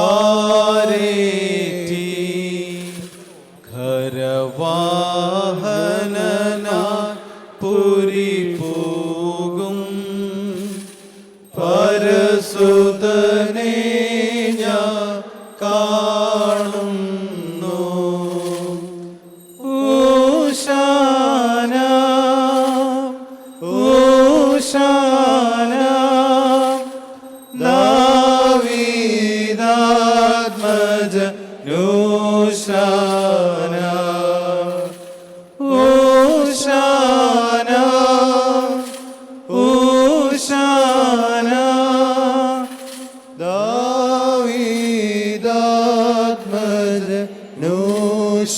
ആരേറ്റി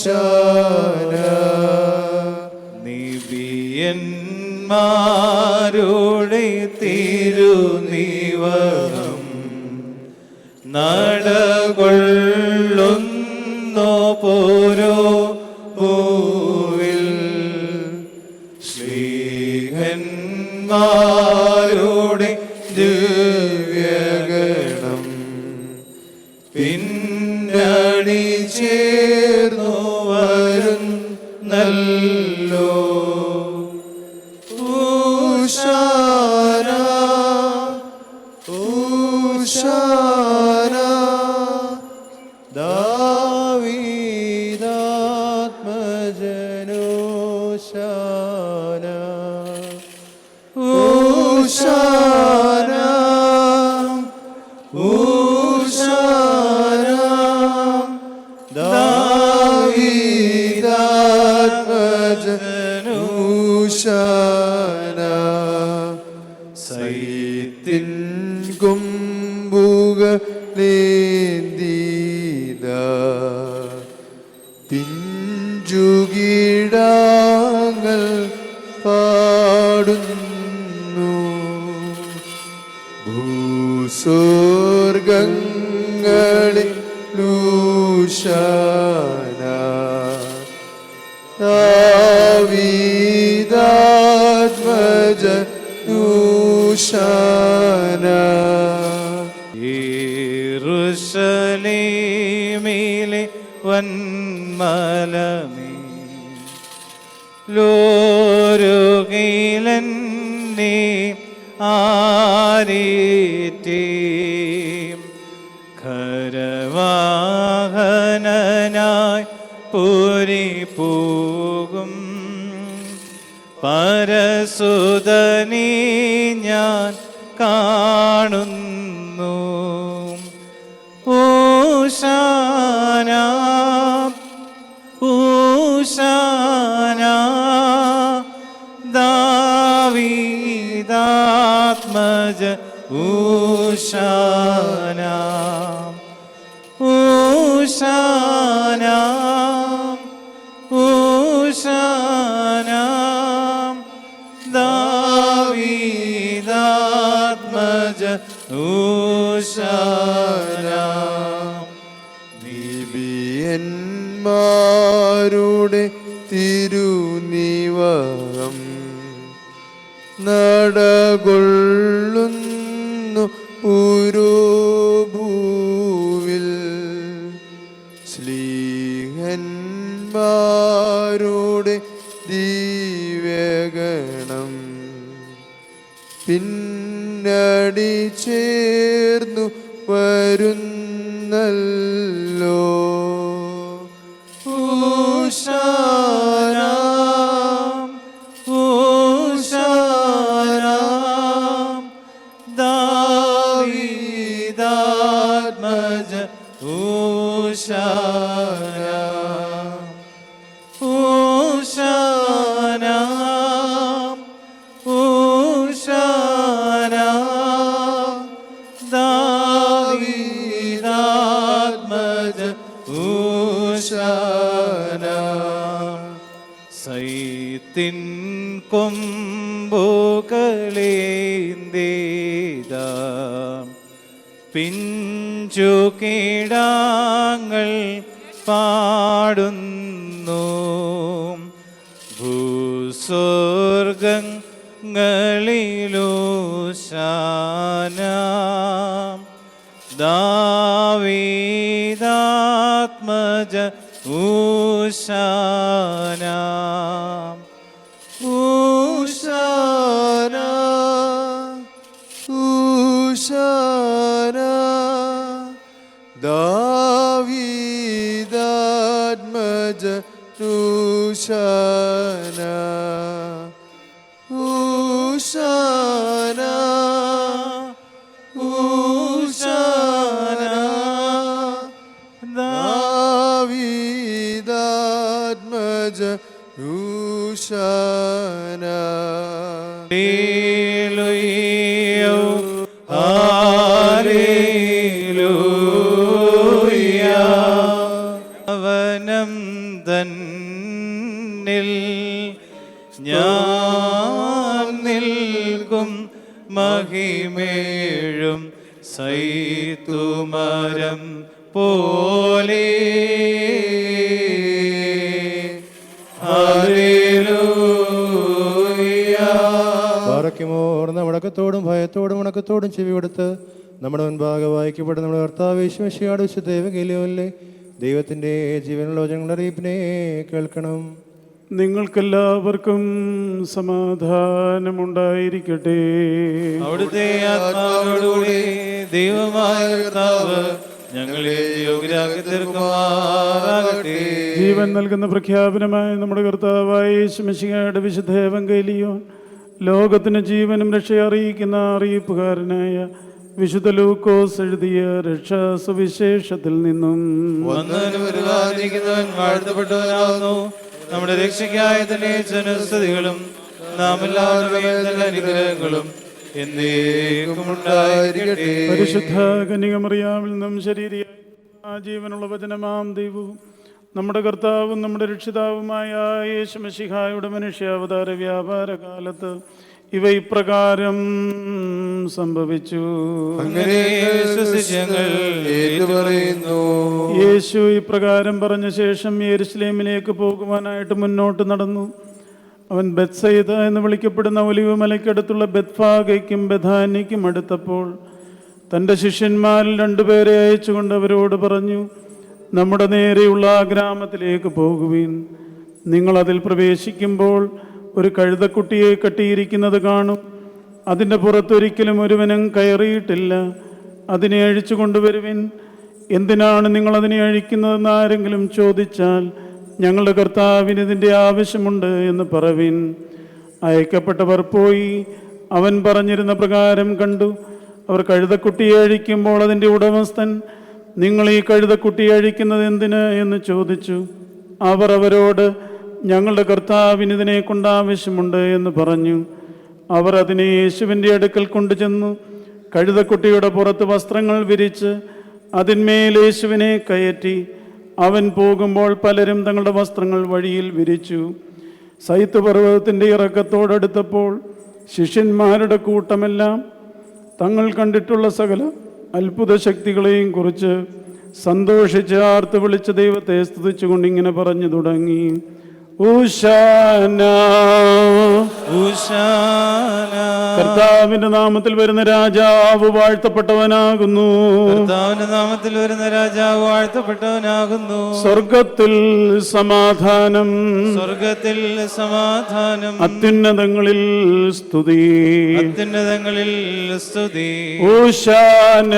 നൂശാന നിവിയന്മാരുടെ തിരുനിവകം നടകൊള്ളുന്നു പോരോ പൂവിൽ ശ്രീഹന്മാരുടെ ദാവീദാത്മജനോശാന സൈത്തിൻ കൊമ്പുക നേന്തിത പിഞ്ചുകിടാങ്ങൾ പാടുന്നു ഭൂസ്വർഗങ്ങളിൽ യേറുശലേമിലെ വന്മലമേ ലോരുകിലന്നെ ആരേറ്റേ. ഖരവാഹനനായി പുരി പോകും പരസുതനീ ഞാൻ കാണുന്നു. ഊശാന ഊശാന ഊശാന ദാവീദാത്മജ ഊശാന നിബിയന്മാരുടെ തിരുനിവം നടകൊള്ളുന്നു. പുരോഭൂവിൽ ശ്ലീഹന്മാരുടെ ദിവ്യഗണം പിന്നടി ചേർന്നു വരുന്നല്ലോ. കൊമ്പുകളേന്തേത പിഞ്ചു കീടാങ്ങൾ പാടുന്നു. ഭൂസ്വർഗങ്ങളിലൂശാന ദാവീദാത്മജ ഊശാന. അവനം തന്നിൽ ഞാൻ നിൽക്കും മഹിമേഴും സൈതുമരം പോലെ. ഹല്ലേലൂയ്യ പാറയ്ക്കുമോർ ഭയത്തോടും ഉണക്കത്തോടും ചെവി കൊടുത്ത് നമ്മുടെ മുൻപാകെ വായിക്കപ്പെട്ട നമ്മുടെ കർത്താവ് വിശ്വശിയാട് വിശുദ്ധ ദൈവകേലിയല്ലേ ദൈവത്തിന്റെ ജീവനുള്ള വചനങ്ങളുടെ അറിയിപ്പിനെ കേൾക്കണം. നിങ്ങൾക്കെല്ലാവർക്കും സമാധാനമുണ്ടായിരിക്കട്ടെ. അവിടുത്തെ ആത്മാവോടുകൂടി ദൈവമായ കർത്താവ് ഞങ്ങളെ ജീവൻ നൽകുന്ന പ്രഖ്യാപനമായ നമ്മുടെ കർത്താവായ യേശുമിശിഹായുടെ വിശുദ്ധ എവങ്കേലിയോൻ ലോകത്തിന് ജീവനും രക്ഷ അറിയിക്കുന്ന അറിയിപ്പുകാരനായ വിശുദ്ധ ലൂക്കോസ് എഴുതിയ രക്ഷാ സുവിശേഷത്തിൽ നിന്നും വാഴ്ത്തപ്പെട്ടവനാകുന്നു. നമ്മുടെ രക്ഷയ്ക്കായ തന്നെ ജനസ്ഥിതികളും നാം എല്ലാവരുടെയും അനുഗ്രഹങ്ങളും പരിശുദ്ധ കന്യകമറിയാവിൽ നിന്നും ശരീരിയായി ആ ജീവനുള്ള വചനമാം ദൈവവും നമ്മുടെ കർത്താവും നമ്മുടെ രക്ഷിതാവുമായ യേശുമശിഹായുടെ മനുഷ്യാവതാര വ്യാപാര കാലത്ത് ഇവ ഇപ്രകാരം സംഭവിച്ചു. അങ്ങനെ വിശ്വസിച്ച് ഞങ്ങൾ ഏറ്റുപറയുന്നു യേശു ഇപ്രകാരം പറഞ്ഞ ശേഷം യെരുസലേമിലേക്ക് പോകുവാനായിട്ട് മുന്നോട്ട് നടന്നു. അവൻ ബത്സൈദ എന്ന് വിളിക്കപ്പെടുന്ന ഒലിവ് മലയ്ക്കടുത്തുള്ള ബത്ഫാഗയ്ക്കും ബഥാനിക്കും അടുത്തപ്പോൾ തന്റെ ശിഷ്യന്മാരിൽ രണ്ടുപേരെ അയച്ചുകൊണ്ട് അവരോട് പറഞ്ഞു നമ്മുടെ നേരെയുള്ള ആ ഗ്രാമത്തിലേക്ക് പോകുവീൻ. നിങ്ങളതിൽ പ്രവേശിക്കുമ്പോൾ ഒരു കഴുതക്കുട്ടിയെ കെട്ടിയിരിക്കുന്നത് കാണും. അതിന്റെ പുറത്തൊരിക്കലും ഒരുവനും കയറിയിട്ടില്ല. അതിനെ അഴിച്ചു കൊണ്ടുവരുവിൻ. എന്തിനാണ് നിങ്ങൾ അതിനെ അഴിക്കുന്നതെന്ന് ആരെങ്കിലും ചോദിച്ചാൽ ഞങ്ങളുടെ കർത്താവിന് ഇതിന്റെ ആവശ്യമുണ്ട് എന്ന് പറവിൻ അയക്കപ്പെട്ടവർ പോയി. അവൻ പറഞ്ഞിരുന്ന പ്രകാരം കണ്ടു. അവർ കഴുതക്കുട്ടിയെ അഴിക്കുമ്പോൾ അതിന്റെ ഉടമസ്ഥൻ നിങ്ങൾ ഈ കഴുതക്കുട്ടിയെ അഴിക്കുന്നത് എന്തിന്? എന്ന് ചോദിച്ചു. അവർ അവരോട് ഞങ്ങളുടെ കർത്താവിന് ഇതിനെ കൊണ്ട് ആവശ്യമുണ്ട് എന്ന് പറഞ്ഞു. അവർ അതിനെ യേശുവിന്റെ അടുക്കൽ കൊണ്ടുചെന്നു. കഴുതക്കുട്ടിയുടെ പുറത്ത് വസ്ത്രങ്ങൾ വിരിച്ച് അതിന്മേൽ യേശുവിനെ കയറ്റി. അവൻ പോകുമ്പോൾ പലരും തങ്ങളുടെ വസ്ത്രങ്ങൾ വഴിയിൽ വിരിച്ചു. സൈത്ത് പർവതത്തിന്റെ ഇറക്കത്തോടടുത്തപ്പോൾ ശിഷ്യന്മാരുടെ കൂട്ടമെല്ലാം തങ്ങൾ കണ്ടിട്ടുള്ള സകല അത്ഭുത ശക്തികളെയും കുറിച്ച് സന്തോഷിച്ച് ആർത്ത് വിളിച്ച ദൈവത്തെ സ്തുതിച്ചുകൊണ്ട് ഇങ്ങനെ പറഞ്ഞു തുടങ്ങി. ഊശാന കർത്താവിന്റെ നാമത്തിൽ വരുന്ന രാജാവ് വാഴ്ത്തപ്പെട്ടവനാകുന്നു. കർത്താവിന്റെ നാമത്തിൽ വരുന്ന രാജാവ് വാഴ്ത്തപ്പെട്ടവനാകുന്നു. സ്വർഗത്തിൽ സമാധാനം. സ്വർഗത്തിൽ സമാധാനം. അത്യുന്നതങ്ങളിൽ സ്തുതി. അത്യുന്നതങ്ങളിൽ സ്തുതി. ഊശാന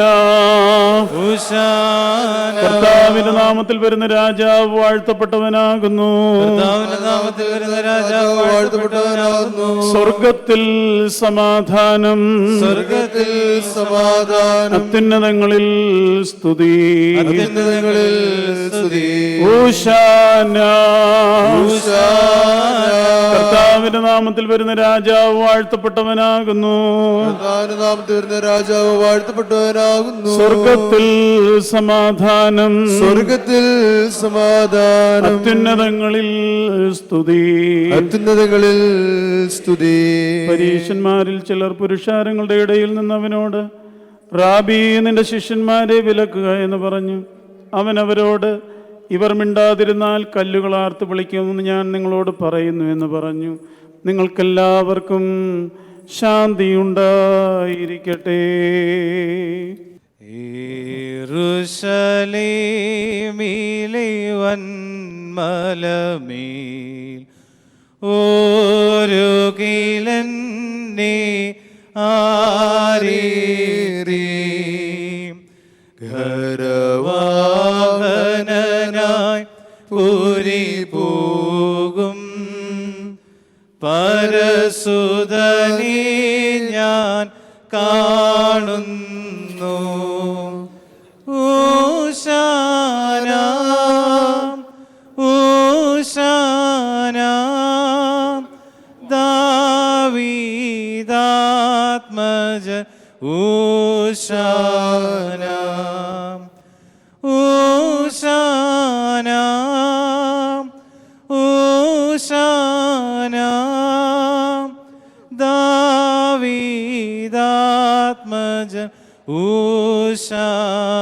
ഊശാന കർത്താവിന്റെ നാമത്തിൽ വരുന്ന രാജാവ് വാഴ്ത്തപ്പെട്ടവനാകുന്നു. കർത്താവിന്റെ നാമത്തിൽ വരുന്ന രാജാവ് വാഴ്ത്തപ്പെട്ടവനാകുന്നു. സ്വർഗത്തിൽ സമാധാനം. സ്വർഗത്തിൽ സമാധാനം. അത്യുന്നതങ്ങളിൽ സ്തുതി. അത്യുന്നതങ്ങളിൽ സ്തുതി. ഊശാന. ഊശാന. കർത്താവിന്റെ നാമത്തിൽ വരുന്ന രാജാവ് വാഴ്ത്തപ്പെട്ടവനാകുന്നു. നാമത്തിൽ വരുന്ന രാജാവ് വാഴ്ത്തപ്പെട്ടവനാകുന്നു. സ്വർഗത്തിൽ സമാധാനം. സ്വർഗത്തിൽ സമാധാനം. അത്യുന്നതങ്ങളിൽ സ്തുതി. അത്യുന്നതങ്ങളിൽ സ്തുതി. പരീക്ഷന്മാരിൽ ചിലർ പുരുഷാരങ്ങളുടെ ഇടയിൽ നിന്ന് അവനോട് റാബി നിന്റെ ശിഷ്യന്മാരെ വിലക്കുക എന്ന് പറഞ്ഞു. അവൻ അവരോട് ഇവർ മിണ്ടാതിരുന്നാൽ കല്ലുകളാർത്ത് വിളിക്കുമെന്ന് ഞാൻ നിങ്ങളോട് പറയുന്നു എന്ന് പറഞ്ഞു. നിങ്ങൾക്കെല്ലാവർക്കും ശാന്തിയുണ്ടായിരിക്കട്ടെ. ഉണ്ടായിരിക്കട്ടെ കിലന്നെ ആരേറി ഘരവാഹനനായി പരസുതനെ ഞാൻ കാണുന്നു. ദാവീദാത്മജ ഊശാന